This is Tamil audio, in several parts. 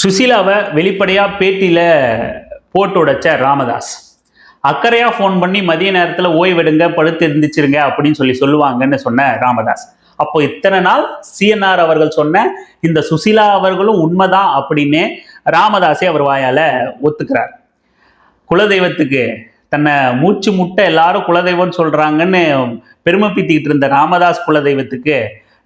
சுசீலாவை வெளிப்படையாக பேட்டியில் போட்டு உடைச்ச ராமதாஸ். அக்கறையாக ஃபோன் பண்ணி மதிய நேரத்தில் ஓய்வெடுங்க படுத்து இருந்துச்சிருங்க அப்படின்னு சொல்லி சொல்லுவாங்கன்னு சொன்ன ராமதாஸ். அப்போ இத்தனை நாள் சிஎன்ஆர் அவர்கள் சொன்ன இந்த சுசீலா அவர்களும் உண்மைதான் அப்படின்னு ராமதாஸே அவர் வாயால் ஒத்துக்கிறார். குலதெய்வத்துக்கு தன்னை மூச்சு முட்டை எல்லாரும் குலதெய்வம்னு சொல்கிறாங்கன்னு பெருமை பீத்திக்கிட்டு இருந்த ராமதாஸ் குலதெய்வத்துக்கு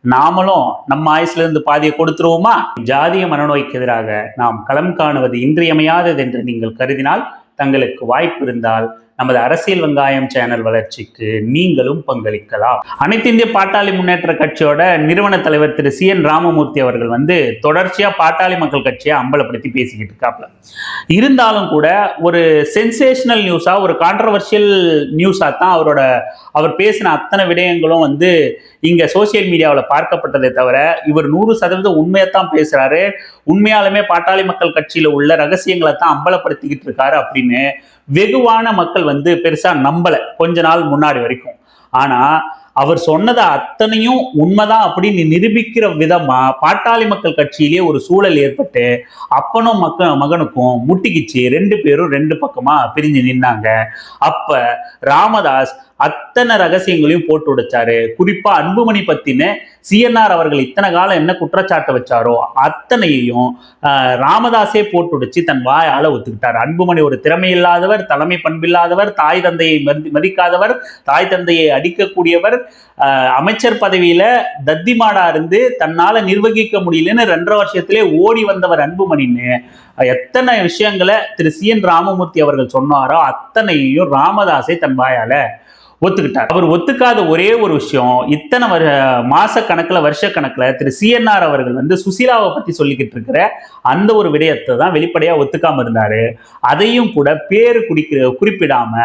நாமளும் நம்ம ஆயுசுல இருந்து பாதியை கொடுத்துருவோமா? ஜாதிய மனநோய்க்கு எதிராக நாம் களம் காணுவது இன்றியமையாதது என்று நீங்கள் கருதினால் தங்களுக்கு வாய்ப்பு இருந்தால் நமது அரசியல் வெங்காயம் சேனல் வளர்ச்சிக்கு நீங்களும் பங்களிக்கலாம். அனைத்து இந்திய பாட்டாளி முன்னேற்ற கட்சியோட நிறுவன தலைவர் திரு சி என் ராமமூர்த்தி அவர்கள் வந்து தொடர்ச்சியா பாட்டாளி மக்கள் கட்சியை அம்பலப்படுத்தி பேசிக்கிட்டு இருக்காப்ல. இருந்தாலும் கூட ஒரு சென்சேஷனல் நியூஸா ஒரு கான்ட்ரவர்ஷியல் நியூஸா தான் அவரோட அவர் பேசின அத்தனை விடயங்களும் வந்து இங்க சோசியல் மீடியாவில் பார்க்கப்பட்டதே தவிர இவர் நூறு சதவீதம் உண்மையைத்தான் பேசுறாரு. உண்மையாலுமே பாட்டாளி மக்கள் கட்சியில உள்ள ரகசியங்களை தான் அம்பலப்படுத்திக்கிட்டு இருக்காரு அப்படின்னு வெகுவான மக்கள் வந்து பெருசா நம்பல கொஞ்ச நாள் முன்னாடி வரைக்கும். ஆனா அவர் சொன்னதை அத்தனையும் உண்மைதான் அப்படின்னு நிரூபிக்கிற விதமா பாட்டாளி மக்கள் கட்சியிலேயே ஒரு சூழல் ஏற்பட்டு அப்பனும் மக்க மகனுக்கும் முட்டிக்கிச்சு. ரெண்டு பேரும் ரெண்டு பக்கமா பிரிஞ்சு நின்னாங்க. அப்ப ராமதாஸ் அத்தனை ரகசியங்களையும் போட்டு உடைச்சாரு. குறிப்பா அன்புமணி பத்தின சிஎன்ஆர் அவர்கள் இத்தனை காலம் என்ன குற்றச்சாட்டை வச்சாரோ அத்தனையையும் ஆஹ், ராமதாஸே போட்டு உடைச்சு தன் வாயால ஒத்துக்கிட்டார். அன்புமணி ஒரு திறமையில்லாதவர் தலைமை பண்பில்லாதவர் தாய் தந்தையை மதிக்காதவர் தாய் தந்தையை அடிக்கக்கூடியவர் அமைச்சர் பதவியில தத்திமாடா இருந்து தன்னால நிர்வகிக்க முடியலன்னு ரெண்டரை வருஷத்திலே ஓடி வந்தவர் அன்புமணின்னு எத்தனை விஷயங்களை திரு சி என் ராமமூர்த்தி அவர்கள் சொன்னாரோ அத்தனையும் ராமதாஸை தன் வாயால ஒத்துக்கிட்டார். அவர் ஒத்துக்காத ஒரே ஒரு விஷயம் இத்தனை வரு மாச கணக்கில் வருஷ கணக்கில் திரு சிஎன்ஆர் அவர்கள் வந்து சுசீலாவை பற்றி சொல்லிக்கிட்டு இருக்கிற அந்த ஒரு விடயத்தை தான் வெளிப்படையாக ஒத்துக்காமல் இருந்தார். அதையும் கூட பேர் குடிக்கிற குறிப்பிடாம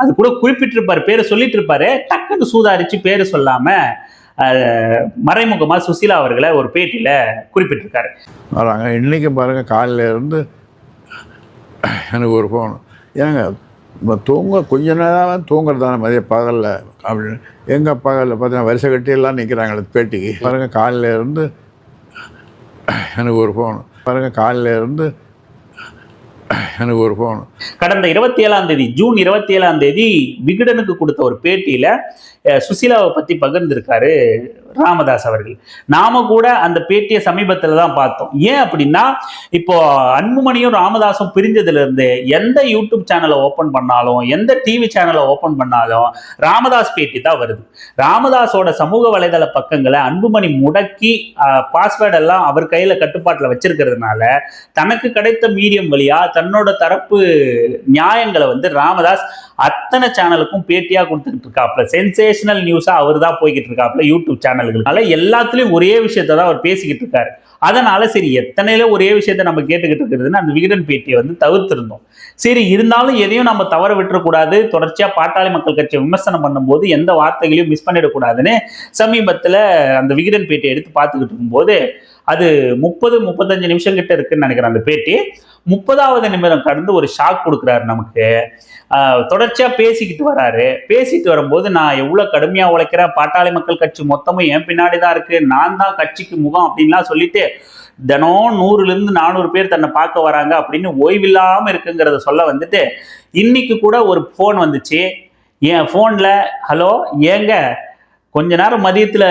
அது கூட குறிப்பிட்டிருப்பார் பேரை சொல்லிட்டு இருப்பாரு டக்குன்னு சூதாரிச்சு பேர் சொல்லாமல் மறைமுகமாக மறைமுகமா சுசீலா அவர்களை ஒரு பேட்டியில் குறிப்பிட்டிருக்காரு. வராங்க. இன்றைக்கி பாருங்கள் காலையிலேருந்து எனக்கு ஒரு ஃபோன் ஏங்க இப்போ தூங்க கொஞ்ச நேரம் தூங்குறது தானே மதிய பகலில் அப்படின்னு எங்கே பகலில் பார்த்தீங்கன்னா வரிசை கட்டியெல்லாம் நிற்கிறாங்களே பேட்டிக்கு பாருங்கள் காலையில இருந்து எனக்கு ஒரு ஃபோன் பாருங்கள் காலையில் இருந்து எனக்கு ஒரு ஃபோன் கடந்த இருபத்தி ஏழாம் தேதி ஜூன் இருபத்தி ஏழாம் தேதி விகடனுக்கு கொடுத்த ஒரு பேட்டியில அஹ், சுசீலாவை பத்தி பகிர்ந்திருக்காரு ராமதாஸ் அவர்கள். நாம கூட அந்த பேட்டியை சமீபத்துல தான் பார்த்தோம். ஏன் அப்படின்னா இப்போ அன்புமணியும் ராமதாஸும் பிரிஞ்சதுல இருந்து எந்த யூடியூப் சேனலை ஓபன் பண்ணாலும் எந்த டிவி சேனலை ஓபன் பண்ணாலும் ராமதாஸ் பேட்டி தான் வருது. ராமதாஸோட சமூக வலைதள பக்கங்களை அன்புமணி முடக்கி பாஸ்வேர்டெல்லாம் அவர் கையில கட்டுப்பாட்டுல வச்சிருக்கிறதுனால தனக்கு கிடைத்த மீடியம் வழியா தன்னோட தரப்பு நியாயங்களை வந்து ராமதாஸ் அத்தனை சேனலுக்கும் பேட்டியா கொடுத்துக்கிட்டு இருக்காப்ல சென்சேஷனல் நியூஸா அவர் தான் போய்கிட்டு இருக்காப்ல யூடியூப் சேனல்களுக்கு எல்லாத்துலயும் ஒரே விஷயத்த தான் அவர் பேசிக்கிட்டு இருக்காரு அதனால சரி எத்தனையில ஒரே விஷயத்த நம்ம கேட்டுக்கிட்டு இருக்கிறதுன்னு அந்த விகடன் பேட்டியை வந்து தவிர்த்திருந்தோம். சரி இருந்தாலும் எதையும் நம்ம தவற விட்டுறக்கூடாது. தொடர்ச்சியா பாட்டாளி மக்கள் கட்சியை விமர்சனம் பண்ணும்போது எந்த வார்த்தைகளையும் மிஸ் பண்ணிடக்கூடாதுன்னு சமீபத்துல அந்த விகடன் பேட்டியை எடுத்து பார்த்துக்கிட்டு இருக்கும்போது அது முப்பது முப்பத்தஞ்சு நிமிஷம் கிட்ட இருக்குன்னு நினைக்கிறேன் அந்த பேட்டி. முப்பதாவது நிமிடம் கடந்து ஒரு ஷாக் கொடுக்குறாரு நமக்கு. தொடர்ச்சியாக பேசிக்கிட்டு வராரு. பேசிட்டு வரும்போது நான் எவ்வளோ கடுமையாக உழைக்கிறேன் பாட்டாளி மக்கள் கட்சி மொத்தமும் என் பின்னாடி தான் இருக்கு நான் தான் கட்சிக்கு முகம் அப்படின்லாம் சொல்லிட்டு தினம் நூறுலேருந்து நானூறு பேர் தன்னை பார்க்க வராங்க அப்படின்னு ஓய்வில்லாமல் இருக்குங்கிறத சொல்ல வந்துட்டு இன்னைக்கு கூட ஒரு ஃபோன் வந்துச்சு. என் ஃபோனில் ஹலோ ஏங்க கொஞ்ச நேரம் மதியத்தில்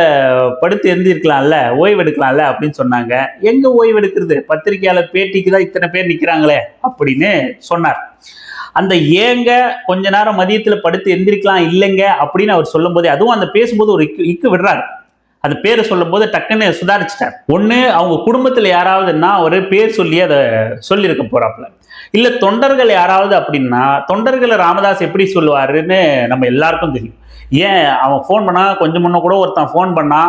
படுத்து எழுந்திருக்கலாம்ல ஓய்வெடுக்கலாம்ல அப்படின்னு சொன்னாங்க. எங்கே ஓய்வெடுக்கிறது? பத்திரிகையாளர் பேட்டிக்கு தான் இத்தனை பேர் நிற்கிறாங்களே அப்படின்னு சொன்னார். அந்த ஏங்க கொஞ்ச நேரம் மதியத்தில் படுத்து எந்திரிக்கலாம் இல்லைங்க அப்படின்னு அவர் சொல்லும்போது அதுவும் அந்த பேசும்போது ஒரு இக்கு இக்கு விடுறாரு. அந்த பேரை சொல்லும்போது டக்குன்னு சுதாரிச்சிட்டார். ஒன்று அவங்க குடும்பத்தில் யாராவதுன்னா ஒரு பேர் சொல்லி அதை சொல்லியிருக்க போகிறாப்புல இல்லை தொண்டர்கள் யாராவது அப்படின்னா தொண்டர்களை ராமதாஸ் எப்படி சொல்லுவாருன்னு நம்ம எல்லாருக்கும் தெரியும். ஏன் அவன் ஃபோன் பண்ணா? கொஞ்சம் முன்ன கூட ஒருத்தன் ஃபோன் பண்ணா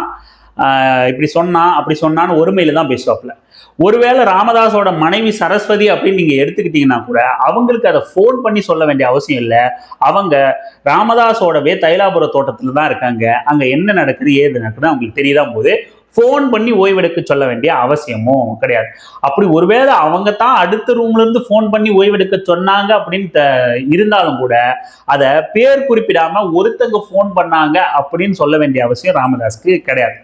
இப்படி சொன்னான் அப்படி சொன்னான்னு ஒருமையில தான் பேசுவாப்புல. ஒருவேளை ராமதாஸோட மனைவி சரஸ்வதி அப்படின்னு நீங்கள் எடுத்துக்கிட்டீங்கன்னா கூட அவங்களுக்கு அதை ஃபோன் பண்ணி சொல்ல வேண்டிய அவசியம் இல்லை. அவங்க ராமதாஸோடவே தைலாபுர தோட்டத்தில் தான் இருக்காங்க. அங்கே என்ன நடக்குது ஏது நடக்குது அவங்களுக்கு தெரியதான் போது ஃபோன் பண்ணி ஓய்வெடுக்க சொல்ல வேண்டிய அவசியமும் கிடையாது. அப்படி ஒருவேளை அவங்க தான் அடுத்த ரூம்ல இருந்து ஃபோன் பண்ணி ஓய்வெடுக்க சொன்னாங்க அப்படின்னு இருந்தாலும் கூட அதை பேர் குறிப்பிடாம ஒருத்தங்க ஃபோன் பண்ணாங்க அப்படின்னு சொல்ல வேண்டிய அவசியம் ராமதாஸ்க்கு கிடையாது.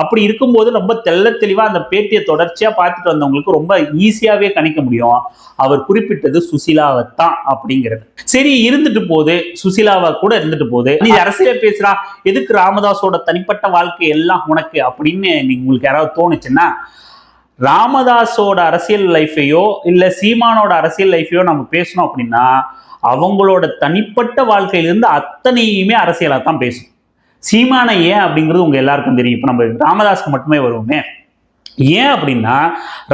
அப்படி இருக்கும்போது ரொம்ப தெள்ள தெளிவாக அந்த பேட்டியை தொடர்ச்சியாக பார்த்துட்டு வந்தவங்களுக்கு ரொம்ப ஈஸியாகவே கணிக்க முடியும். அவர் குறிப்பிட்டது சுசிலாவை தான் அப்படிங்கிறது. சரி இருந்துட்டு போகுது. சுசிலாவை கூட இருந்துட்டு போகுது. நீ அரசியல் பேசுறா. எதுக்கு ராமதாஸோட தனிப்பட்ட வாழ்க்கை எல்லாம் உனக்கு அப்படின்னு நீங்க உங்களுக்கு யாராவது தோணுச்சுன்னா ராமதாஸோட அரசியல் லைஃபையோ இல்ல சீமானோட அரசியல் லைஃபையோ நம்ம பேசணும் அப்படின்னா அவங்களோட தனிப்பட்ட வாழ்க்கையிலிருந்து அத்தனையுமே அரசியலா தான் பேசும். சீமானை ஏன் அப்படிங்கிறது உங்க எல்லாருக்கும் தெரியும். இப்போ நம்ம ராமதாஸ்க்கு மட்டுமே வருவோமே. ஏன் அப்படின்னா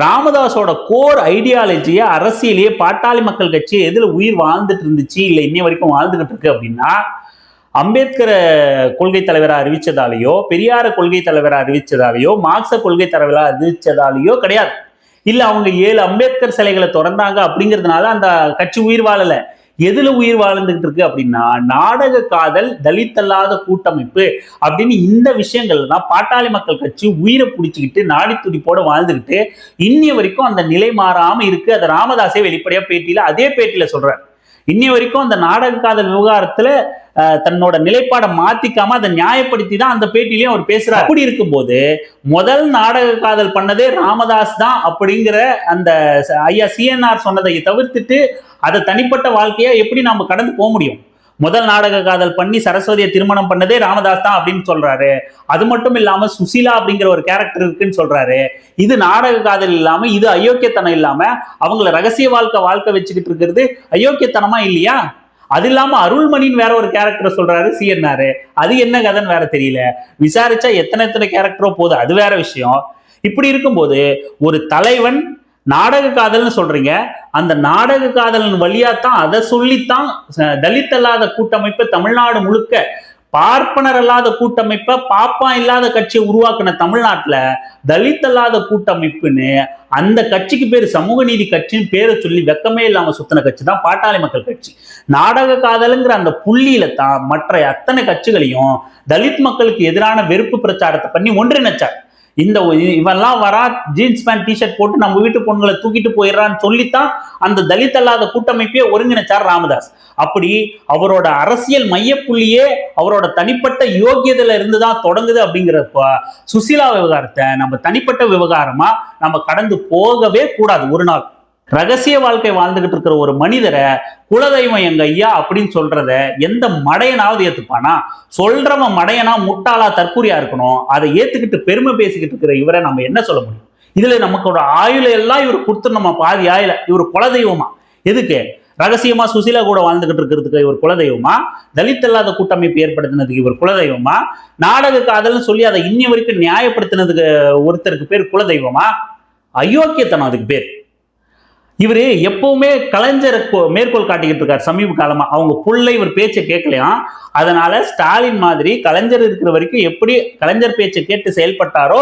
ராமதாஸோட கோர் ஐடியாலஜியை அரசியலையே பாட்டாளி மக்கள் கட்சி எதில் உயிர் வாழ்ந்துட்டு இருந்துச்சு இல்லை இன்னைய வரைக்கும் வாழ்ந்துகிட்டு இருக்கு அப்படின்னா அம்பேத்கரை கொள்கை தலைவராக அறிவிச்சதாலேயோ பெரியார கொள்கை தலைவராக அறிவிச்சதாலேயோ மார்க்ச கொள்கை தலைவராக அறிவிச்சதாலேயோ கிடையாது. இல்லை அவங்க ஏழு அம்பேத்கர் சிலைகளை திறந்தாங்க அப்படிங்கிறதுனால அந்த கட்சி உயிர் வாழலை. எதுல உயிர் வாழ்ந்துகிட்டு இருக்கு அப்படின்னா நாடக காதல் தலித் அல்லாத கூட்டமைப்பு அப்படின்னு இந்த விஷயங்கள் தான் பாட்டாளி மக்கள் கட்சி உயிரை பிடிச்சிக்கிட்டு நாடி துடிப்போட வாழ்ந்துகிட்டு இன்னி வரைக்கும் அந்த நிலை மாறாம இருக்கு. அதை ராமதாசே வெளிப்படையா பேட்டியில அதே பேட்டியில சொல்றார். இன்னி வரைக்கும் அந்த நாடக காதல் விவகாரத்துல தன்னோட நிலைப்பாடை மாத்திக்காம அதை நியாயப்படுத்தி தான் அந்த பேட்டிலையும் அவர் பேசுறார். அப்படி இருக்கும்போது முதல் நாடக காதல் பண்ணதே ராமதாஸ் தான் அப்படிங்கிற அந்த ஐயா சிஎன்ஆர் சொன்னதை தவிர்த்துட்டு அதை தனிப்பட்ட வாழ்க்கையா எப்படி நாம கடந்து போக முடியும்? முதல் நாடக காதல் பண்ணி சரஸ்வதியை திருமணம் பண்ணதே ராமதாஸ் தான் அப்படின்னு சொல்றாரு. அது மட்டும் இல்லாம சுசீலா அப்படிங்கிற ஒரு கேரக்டர் இருக்குன்னு சொல்றாரு. இது நாடக காதல் இல்லாம இது அயோக்கியத்தனம் இல்லாம அவங்கள ரகசிய வாழ்க்கை வாழ்க்கை வச்சுக்கிட்டு இருக்கிறது அயோக்கியத்தனமா இல்லையா? அது இல்லாம அருள்மணின்னு வேற ஒரு கேரக்டர் சொல்றாரு சிஎன்ஆர் அது என்ன கதைன்னு வேற தெரியல. விசாரிச்சா எத்தனை எத்தனை கேரக்டரோ போகுது அது வேற விஷயம். இப்படி இருக்கும்போது ஒரு தலைவன் நாடக காதல்னு சொல்றீங்க. அந்த நாடக காதலின் வழியா தான் அதை சொல்லித்தான் தலித் அல்லாத கூட்டமைப்பு தமிழ்நாடு முழுக்க பார்ப்பனர் அல்லாத கூட்டமைப்பை பாப்பா இல்லாத கட்சியை உருவாக்கின தமிழ்நாட்டில் தலித் அல்லாத கூட்டமைப்புன்னு அந்த கட்சிக்கு பேர் சமூக நீதி கட்சின்னு பேரை சொல்லி வெக்கமே இல்லாமல் சுத்தின கட்சி தான் பாட்டாளி மக்கள் கட்சி. நாடக காதலுங்கிற அந்த புள்ளியில தான் மற்ற அத்தனை கட்சிகளையும் தலித் மக்களுக்கு எதிரான வெறுப்பு பிரச்சாரத்தை பண்ணி ஒன்றிணைச்சார் இந்த இவெல்லாம் வரா ஜீன்ஸ் பேண்ட் டிஷர்ட் போட்டு நம்ம வீட்டு பொண்ணுங்களை தூக்கிட்டு போயிடுறான்னு சொல்லித்தான் அந்த தலித் அல்லாத கூட்டமைப்பே ஒருங்கிணைச்சார் ராமதாஸ். அப்படி அவரோட அரசியல் மையப்புள்ளியே அவரோட தனிப்பட்ட யோகியதையில இருந்து தான் தொடங்குது அப்படிங்கிறப்ப சுசீலா விவகாரத்தை நம்ம தனிப்பட்ட விவகாரமா நம்ம கடந்து போகவே கூடாது. ஒரு நாள் ரகசிய வாழ்க்கை வாழ்ந்துகிட்டு இருக்கிற ஒரு மனிதரை குலதெய்வம் எங்க ஐயா அப்படின்னு சொல்றத எந்த மடையனாவது ஏத்துப்பானா? சொல்றவன் மடையனா முட்டாளா தற்கூரியா இருக்கணும். அதை ஏத்துக்கிட்டு பெருமை பேசிக்கிட்டு இருக்கிற இவரை நம்ம என்ன சொல்ல முடியும்? இதுல நமக்கோட ஆயுள எல்லாம் இவர் கொடுத்து நம்ம பாதி ஆயுள இவர் குலதெய்வமா? எதுக்கு? ரகசியமா சுசீலா கூட வாழ்ந்துகிட்டு இருக்கிறதுக்கு இவர் குலதெய்வமா? தலித் அல்லாத கூட்டமைப்பு ஏற்படுத்தினதுக்கு இவர் குலதெய்வமா? நாடக காதல்னு சொல்லி அதை இன்னி வரைக்கும் நியாயப்படுத்தினதுக்கு ஒருத்தருக்கு பேர் குலதெய்வமா? அயோக்கியத்தனம் அதுக்கு பேர். இவர் எப்பவுமே கலைஞரை மேற்கோள் காட்டிக்கிட்டு இருக்கார் சமீப காலமா. அவங்க புள்ள இவர் பேச்சை கேட்கலையாம் அதனால ஸ்டாலின் மாதிரி கலைஞர் இருக்கிற வரைக்கும் எப்படி கலைஞர் பேச்சை கேட்டு செயல்பட்டாரோ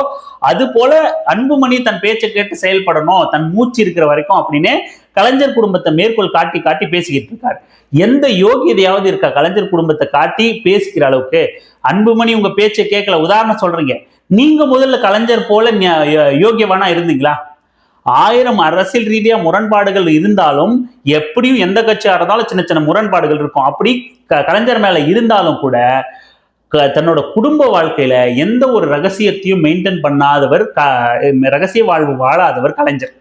அது போல அன்புமணி தன் பேச்சை கேட்டு செயல்படணும் தன் மூச்சு இருக்கிற வரைக்கும் அப்படின்னு கலைஞர் குடும்பத்தை மேற்கோள் காட்டி காட்டி பேசிக்கிட்டு இருக்காரு. எந்த யோகியதையாவது இருக்கா? கலைஞர் குடும்பத்தை காட்டி பேசிக்கிற அளவுக்கு. அன்புமணி உங்க பேச்சை கேட்கல. உதாரணம் சொல்றீங்க. நீங்க முதல்ல கலைஞர் போல யோகியவானா இருந்தீங்களா? ஆயிரம் அரசியல் ரீதியா முரண்பாடுகள் இருந்தாலும் எப்படியும் எந்த கட்சியா இருந்தாலும் சின்ன சின்ன முரண்பாடுகள் இருக்கும். அப்படி க- கலைஞர் மேல இருந்தாலும் கூட க- தன்னோட குடும்ப வாழ்க்கையில எந்த ஒரு ரகசியத்தையும் மெயின்டைன் பண்ணாதவர் க- ரகசிய வாழ்வு வாழாதவர் கலைஞர்.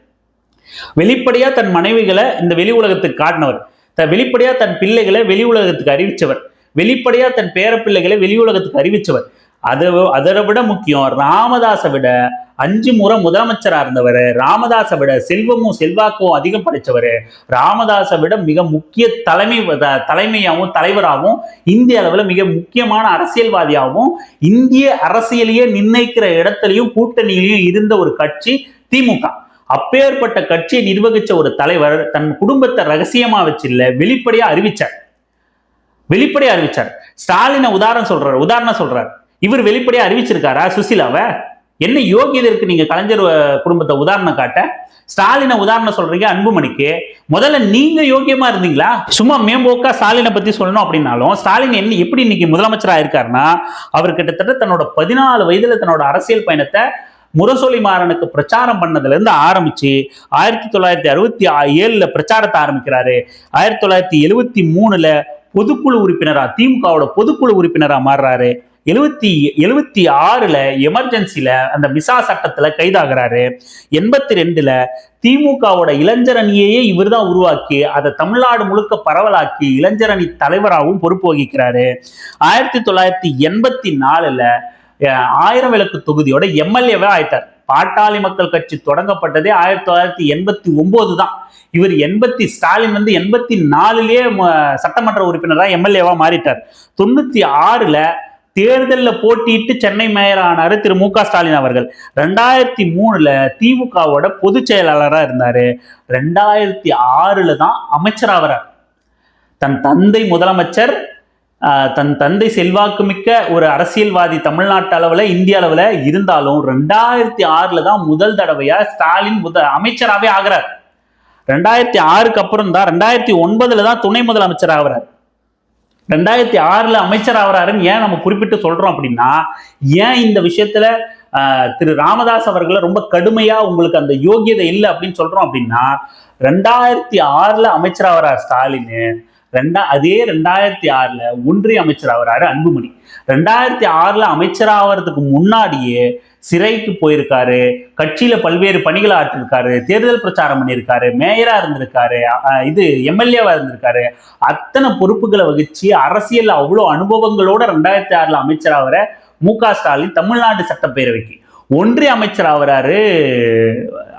வெளிப்படையா தன் மனைவிகளை இந்த வெளி உலகத்துக்கு காட்டினவர். த வெளிப்படையா தன் பிள்ளைகளை வெளி உலகத்துக்கு அறிவிச்சவர். வெளிப்படையா தன் பேர பிள்ளைகளை வெளி உலகத்துக்கு அறிவிச்சவர். அதை அதை விட முக்கியம் ராமதாஸை விட அஞ்சு முறை முதலமைச்சராக இருந்தவர் ராமதாஸை விட செல்வமும் செல்வாக்கும் அதிகம் படைத்தவர் ராமதாஸை விட மிக முக்கிய தலைமை த- தலைமையாகவும் தலைவராகவும் இந்திய அளவில் மிக முக்கியமான அரசியல்வாதியாகவும் இந்திய அரசியலையே நிர்ணயிக்கிற இடத்துலையும் கூட்டணியிலையும் இருந்த ஒரு கட்சி திமுக. அப்பேற்பட்ட கட்சியை நிர்வகிச்ச ஒரு தலைவர் தன் குடும்பத்தை ரகசியமா வச்சில்ல வெளிப்படையா அறிவிச்சார். வெளிப்படையா அறிவிச்சார். ஸ்டாலினை உதாரணம் சொல்றாரு உதாரணம் சொல்றாரு. இவர் வெளிப்படையா அறிவிச்சிருக்காரா சுசிலாவை? என்ன யோகியதை இருக்கு நீங்க கலைஞர் குடும்பத்தை உதாரணம் காட்ட? ஸ்டாலினை உதாரணம் சொல்றீங்க அன்புமணிக்கு. முதல்ல நீங்க யோகியமா இருந்தீங்களா? சும்மா மேம்போக்கா ஸ்டாலினை பத்தி சொல்லணும் அப்படின்னாலும் ஸ்டாலின் என்ன எப்படி இன்னைக்கு முதலமைச்சரா இருக்காருன்னா அவர் கிட்டத்தட்ட தன்னோட பதினாலு வயதுல தன்னோட அரசியல் பயணத்தை முரசொலி மாறனுக்கு பிரச்சாரம் பண்ணதுலேருந்து ஆரம்பித்து ஆயிரத்தி தொள்ளாயிரத்தி அறுபத்தி ஏழில் பிரச்சாரத்தை ஆரம்பிக்கிறாரு. ஆயிரத்தி தொள்ளாயிரத்தி எழுவத்தி மூணில் பொதுக்குழு உறுப்பினராக திமுகவோட பொதுக்குழு உறுப்பினராக மாறுறாரு. எழுபத்தி எழுபத்தி ஆறுல எமர்ஜென்சில அந்த மிசா சட்டத்துல கைதாகிறாரு. எண்பத்தி ரெண்டுல திமுகவோட இளைஞர் அணியையே இவர் தான் உருவாக்கி அதை தமிழ்நாடு முழுக்க பரவலாக்கி இளைஞரணி தலைவராகவும் பொறுப்பு வகிக்கிறாரு. ஆயிரத்தி தொள்ளாயிரத்தி எண்பத்தி நாலுல ஆயிரம் விளக்கு தொகுதியோட எம்எல்ஏவே ஆயிட்டார். பாட்டாளி மக்கள் கட்சி தொடங்கப்பட்டதே ஆயிரத்தி தொள்ளாயிரத்தி எண்பத்தி ஒன்பது தான். இவர் எண்பத்தி ஸ்டாலின் வந்து எண்பத்தி நாலுலயே ம- சட்டமன்ற உறுப்பினராக எம்எல்ஏவா மாறிட்டார். தொண்ணூத்தி ஆறுல தேர்தலில் போட்டியிட்டு சென்னை மேயர் ஆனார் திரு மு க ஸ்டாலின் அவர்கள். ரெண்டாயிரத்தி மூணில் திமுகவோட பொதுச் செயலாளராக இருந்தார். ரெண்டாயிரத்தி ஆறில் தான் அமைச்சராகிறார் தன் தந்தை முதலமைச்சர் தன் தந்தை செல்வாக்கு மிக்க ஒரு அரசியல்வாதி தமிழ்நாட்டு அளவில் இந்திய அளவில் இருந்தாலும் ரெண்டாயிரத்தி ஆறில் தான் முதல் தடவையாக ஸ்டாலின் முத அமைச்சராகவே ஆகிறார். ரெண்டாயிரத்தி ஆறுக்கு அப்புறம் தான் ரெண்டாயிரத்தி ஒன்பதில் தான் துணை முதலமைச்சர் ஆகிறார். ரெண்டாயிரத்தி ஆறில் அமைச்சர் ஆகிறாருன்னு ஏன் நம்ம குறிப்பிட்டு சொல்கிறோம் அப்படின்னா ஏன் இந்த விஷயத்தில் திரு ராமதாஸ் அவர்களை ரொம்ப கடுமையாக உங்களுக்கு அந்த யோகியதை இல்லை அப்படின்னு சொல்கிறோம் அப்படின்னா ரெண்டாயிரத்தி ஆறில் அமைச்சர் ஆகிறார் ஸ்டாலின் ரெண்டா அதே ரெண்டாயிரத்தி ஆறில் ஒன்றிய அமைச்சர் ஆகிறாரு அன்புமணி. ரெண்டாயிரத்தி ஆறில் அமைச்சர் ஆகிறதுக்கு முன்னாடியே சிறைக்கு போயிருக்காரு. கட்சியில பல்வேறு பணிகளை ஆற்றிருக்காரு. தேர்தல் பிரச்சாரம் பண்ணியிருக்காரு. மேயரா இருந்திருக்காரு. இது எம்எல்ஏவா இருந்திருக்காரு. அத்தனை பொறுப்புகளை வகிச்சு அரசியல் அவ்வளோ அனுபவங்களோட ரெண்டாயிரத்தி ஆறுல அமைச்சர் ஆகிற மு க ஸ்டாலின் தமிழ்நாடு சட்டப்பேரவைக்கு. ஒன்றிய அமைச்சர் ஆகிறாரு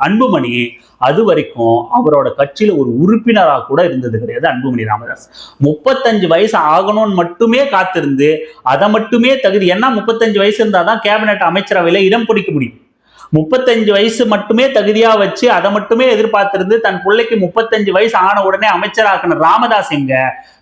அன்புமணி. அது வரைக்கும் அவரோட கட்சியில ஒரு உறுப்பினராக கூட இருந்தது கிடையாது அன்புமணி ராமதாஸ். முப்பத்தஞ்சு வயசு ஆகணும்னு மட்டுமே காத்திருந்து அதை மட்டுமே தகுதி ஏன்னா முப்பத்தஞ்சு வயசு இருந்தாதான் கேபினெட் அமைச்சரவையில இடம் பிடிக்க முடியும். முப்பத்தஞ்சு வயசு மட்டுமே தகுதியா வச்சு அதை மட்டுமே எதிர்பார்த்திருந்து தன் பிள்ளைக்கு முப்பத்தஞ்சு வயசு ஆன உடனே அமைச்சராக்கின ராமதாஸ் எங்க?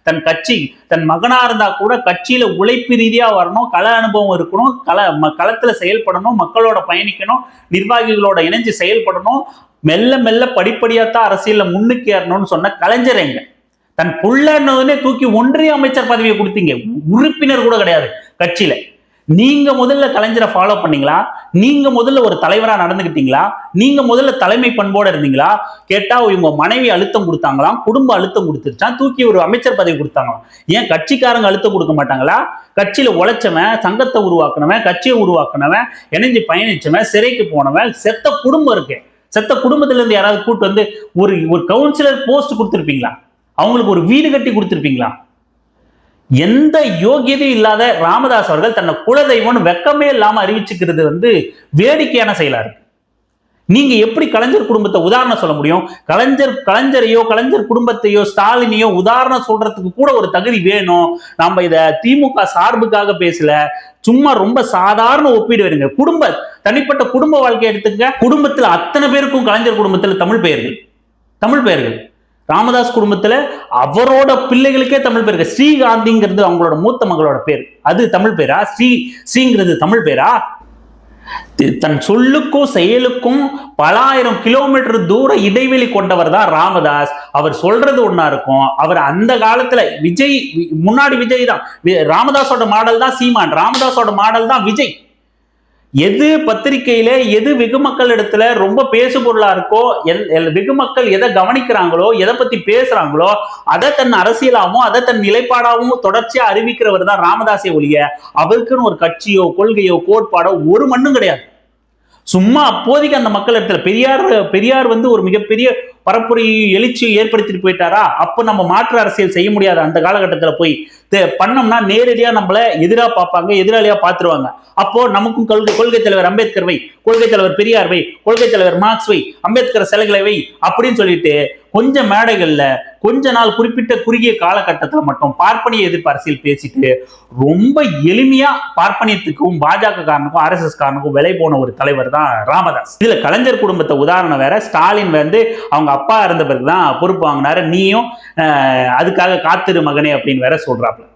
தன் கட்சி தன் மகனா இருந்தா கூட கட்சியில உழைப்பு ரீதியா வரணும் கள அனுபவம் இருக்கணும் கள ம- களத்துல செயல்படணும் மக்களோட பயணிக்கணும் நிர்வாகிகளோட இணைஞ்சு செயல்படணும் மெல்ல மெல்ல படிப்படியாத்தான் அரசியலில் முன்னுக்கு ஏறணும்னு சொன்ன கலைஞரைங்க தன் புள்ளன்னு தூக்கி ஒன்றிய அமைச்சர் பதவியை கொடுத்தீங்க. உறுப்பினர் கூட கிடையாது கட்சியில. நீங்க முதல்ல கலைஞரை ஃபாலோ பண்ணீங்களா? நீங்க முதல்ல ஒரு தலைவரா நடந்துகிட்டீங்களா? நீங்க முதல்ல தலைமை பண்போட இருந்தீங்களா? கேட்டா இவங்க மனைவி அழுத்தம் கொடுத்தாங்களாம் குடும்ப அழுத்தம் கொடுத்துருச்சான் தூக்கி ஒரு அமைச்சர் பதவி கொடுத்தாங்களாம். ஏன் கட்சிக்காரங்க அழுத்தம் கொடுக்க மாட்டாங்களா? கட்சியில உழைச்சவன் சங்கத்தை உருவாக்குனவன் கட்சியை உருவாக்குனவன் இணைஞ்சு பயணிச்சவன் சிறைக்கு போனவன் செத்த குடும்பம் இருக்கு. செத்த குடும்பத்துல இருந்து யாராவது கூட்டு வந்து ஒரு ஒரு கவுன்சிலர் போஸ்ட் கொடுத்துருப்பீங்களா? அவங்களுக்கு ஒரு வீடு கட்டி கொடுத்துருப்பீங்களா? எந்த யோகியதையும் இல்லாத ராமதாஸ் அவர்கள் தன்னை குலதெய்வம்னு வெக்கமே இல்லாம அறிவிச்சுக்கிறது வந்து வேடிக்கையான செயலா இருக்கு. நீங்க எப்படி கலைஞர் குடும்பத்தை உதாரணம் சொல்ல முடியும்? கலைஞர் கலைஞரையோ கலைஞர் குடும்பத்தையோ ஸ்டாலினையோ உதாரணம் சொல்றதுக்கு கூட ஒரு தகுதி வேணும். நம்ம இத திமுக சார்புக்காக பேசல. சும்மா ரொம்ப சாதாரண ஒப்பீடு வருங்க குடும்ப தனிப்பட்ட குடும்ப வாழ்க்கையை எடுத்துக்க குடும்பத்துல அத்தனை பேருக்கும் கலைஞர் குடும்பத்துல தமிழ் பெயர்கள். தமிழ் பெயர்கள். ராமதாஸ் குடும்பத்துல அவரோட பிள்ளைகளுக்கே தமிழ் பேருக்கு ஸ்ரீகாந்திங்கிறது அவங்களோட மூத்த மகளோட பேர். அது தமிழ் பேரா? ஸ்ரீ ஸ்ரீங்கிறது தமிழ் பேரா? தி- தன் சொல்லுக்கும் செயலுக்கும் பல ஆயிரம் கிலோமீட்டர் தூர இடைவெளி கொண்டவர் தான் ராமதாஸ். அவர் சொல்றது ஒன்னா இருக்கும். அவர் அந்த காலத்துல விஜய் முன்னாடி விஜய் தான். வி- ராமதாஸோட மாடல் தான் சீமான். ராமதாஸோட மாடல் தான் விஜய். எது பத்திரிகையில எது வெகு மக்கள் இடத்துல ரொம்ப பேசு பொருளா இருக்கோ எல்- வெகு மக்கள் எதை கவனிக்கிறாங்களோ எதை பத்தி பேசுறாங்களோ அதை தன் அரசியலாகவும் அதை தன் நிலைப்பாடாகவும் தொடர்ச்சியா அறிவிக்கிறவர் தான் ராமதாசே ஒழிய அவருக்குன்னு ஒரு கட்சியோ கொள்கையோ கோட்பாடோ ஒரு மண்ணும் கிடையாது. சும்மா அப்போதைக்கு அந்த மக்கள் இடத்துல பெரியார் பெரியார் வந்து ஒரு மிகப்பெரிய பரப்புரை எழுச்சி ஏற்படுத்திட்டு போயிட்டாரா? அப்போ நம்ம மாற்று அரசியல் செய்ய முடியாது. அந்த காலகட்டத்தில் போய் பண்ணோம்னா நேரடியா நம்மளை எதிரா பார்ப்பாங்க எதிராளியா பார்த்துருவாங்க. அப்போ நமக்கும் கொள்கை கொள்கை தலைவர் அம்பேத்கர் வை கொள்கை தலைவர் பெரியார் வை கொள்கை தலைவர் மார்க்ஸ் வை அம்பேத்கர் சிலைகளை வை அப்படின்னு சொல்லிட்டு கொஞ்ச மேடைகள்ல கொஞ்ச நாள் குறிப்பிட்ட குறுகிய காலகட்டத்தில் மட்டும் பார்ப்பனிய எதிர்ப்பு அரசியல் பேசிட்டு ரொம்ப எளிமையா பார்ப்பனியத்துக்கும் பாஜக காரனுக்கும் ஆர்எஸ்எஸ் காரனுக்கும் விலை போன ஒரு தலைவர் தான் ராமதாஸ். இதுல கலைஞர் குடும்பத்தை உதாரணம் வேற. ஸ்டாலின் வந்து அவங்க அப்பா இருந்த பிறகுதான் பொறுப்பு வாங்கினாரு. நீயும் அதுக்காக காத்திரு மகனே அப்படின்னு வேற சொல்றாப்ல.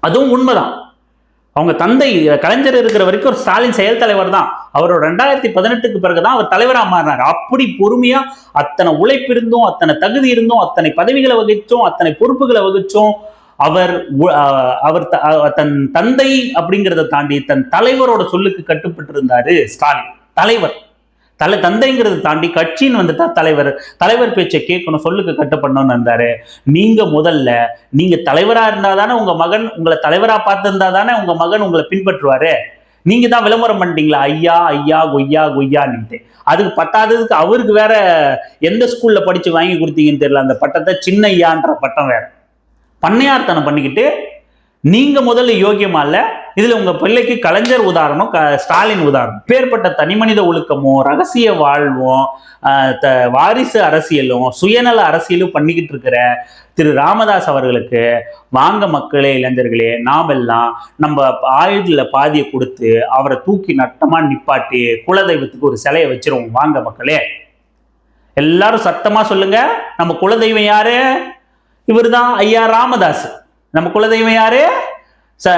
அதுவும் உண்மைதான். அவங்க தந்தை கலைஞர் இருக்கிற வரைக்கும் ஒரு ஸ்டாலின் செயல் தலைவர் தான். அவர் ரெண்டாயிரத்தி பதினெட்டுக்கு பிறகுதான் அவர் தலைவரா மாறினார். அப்படி பொறுமையா அத்தனை உழைப்பிருந்தும் அத்தனை தகுதி இருந்தும் அத்தனை பதவிகளை வகிச்சோம் அத்தனை பொறுப்புகளை வகிச்சோம். அவர் அவர் த- தன் தந்தை அப்படிங்கிறத தாண்டி தன் தலைவரோட சொல்லுக்கு கட்டுப்பட்டு இருந்தாரு ஸ்டாலின். தலைவர். தலை தந்தைங்கிறது தாண்டி கட்சின்னு வந்துட்டா தலைவர் தலைவர் பேச்சை கேட்கணும் சொல்லுக்கு கட்டுப்படணும்னு இருந்தாரு நீங்க முதல்ல நீங்க தலைவரா இருந்தா தானே உங்க மகன் உங்களை தலைவரா பார்த்திருந்தா தானே உங்க மகன் உங்களை பின்பற்றுவாரு? நீங்க தான் விளம்பரம் பண்ணிட்டீங்களா? ஐயா ஐயா கொய்யா கொய்யான்னுட்டு. அதுக்கு பத்தாததுக்கு அவருக்கு வேற எந்த ஸ்கூல்ல படிச்சு வாங்கி கொடுத்தீங்கன்னு தெரியல. அந்த பட்டத்தை சின்ன ஐயான்ற பட்டம் வேற. பண்ணையார்த்தனம் பண்ணிக்கிட்டு நீங்க முதல்ல யோகியமா இல்லை இதுல உங்க பிள்ளைக்கு கலைஞர் உதாரணம் க- ஸ்டாலின் உதாரணம். பேர்பட்ட தனிமனித ஒழுக்கமும் ரகசிய வாழ்வும் த- வாரிசு அரசியலும் சுயநல அரசியலும் பண்ணிக்கிட்டு இருக்கிற திரு ராமதாஸ் அவர்களுக்கு வாங்க மக்களே இளைஞர்களே நாமெல்லாம் நம்ம ஆயுள்ல பாதியை கொடுத்து அவரை தூக்கி நட்டமா நிப்பாட்டி குலதெய்வத்துக்கு ஒரு சிலையை வச்சிருவோம் வாங்க மக்களே. எல்லாரும் சத்தமா சொல்லுங்க நம்ம குலதெய்வம் யாரு? இவர்தான் ஐயா ராமதாஸ். நம்ம குலதெய்வம் யாரு? ச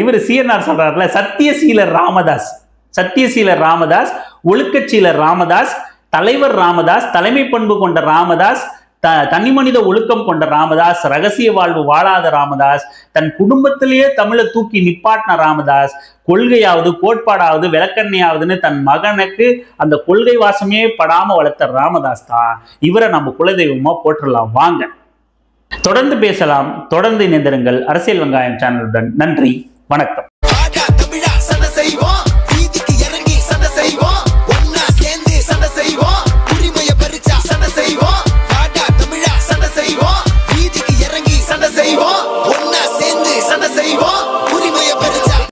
இவர் சிஎன்ஆர் சொல்றாருல சத்தியசீலர் ராமதாஸ். சத்தியசீலர் ராமதாஸ் ஒழுக்கச்சீலர் ராமதாஸ் தலைவர் ராமதாஸ் தலைமை பண்பு கொண்ட ராமதாஸ் த தனிமனித ஒழுக்கம் கொண்ட ராமதாஸ் ரகசிய வாழ்வு வாழாத ராமதாஸ் தன் குடும்பத்திலேயே தமிழை தூக்கி நிப்பாட்டின ராமதாஸ் கொள்கையாவது கோட்பாடாவது விளக்கண்ணையாவதுன்னு தன் மகனுக்கு அந்த கொள்கை வாசமே படாமல் வளர்த்த ராமதாஸ் தான். இவரை நம்ம குலதெய்வமாக போட்டுடலாம் வாங்க. தொடர்ந்து பேசலாம் தொடர்ந்து இணைந்திருங்கள். அரசியல் வெங்காயம் சேனலுடன் நன்றி வணக்கம்.